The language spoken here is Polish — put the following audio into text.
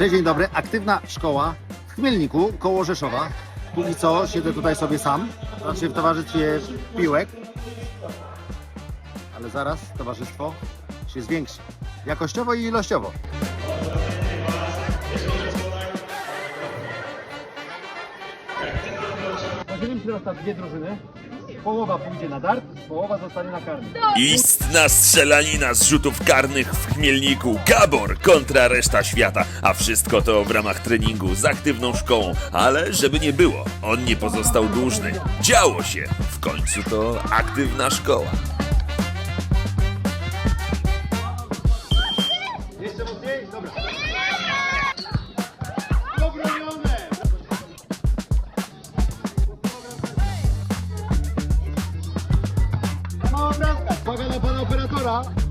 Cześć, dzień dobry. Aktywna szkoła w Chmielniku, koło Rzeszowa. Póki co siedzę tutaj sobie sam, znaczy w towarzystwie piłek. Ale zaraz towarzystwo się zwiększy. Jakościowo i ilościowo. Podzielimy się na dwie drużyny. Połowa pójdzie na dart, połowa zostanie na karny. Istna strzelanina z rzutów karnych w Chmielniku. Gabor kontra reszta świata. A wszystko to w ramach treningu z aktywną szkołą. Ale żeby nie było, on nie pozostał dłużny. Działo się. W końcu to aktywna szkoła. pra galera, operadora.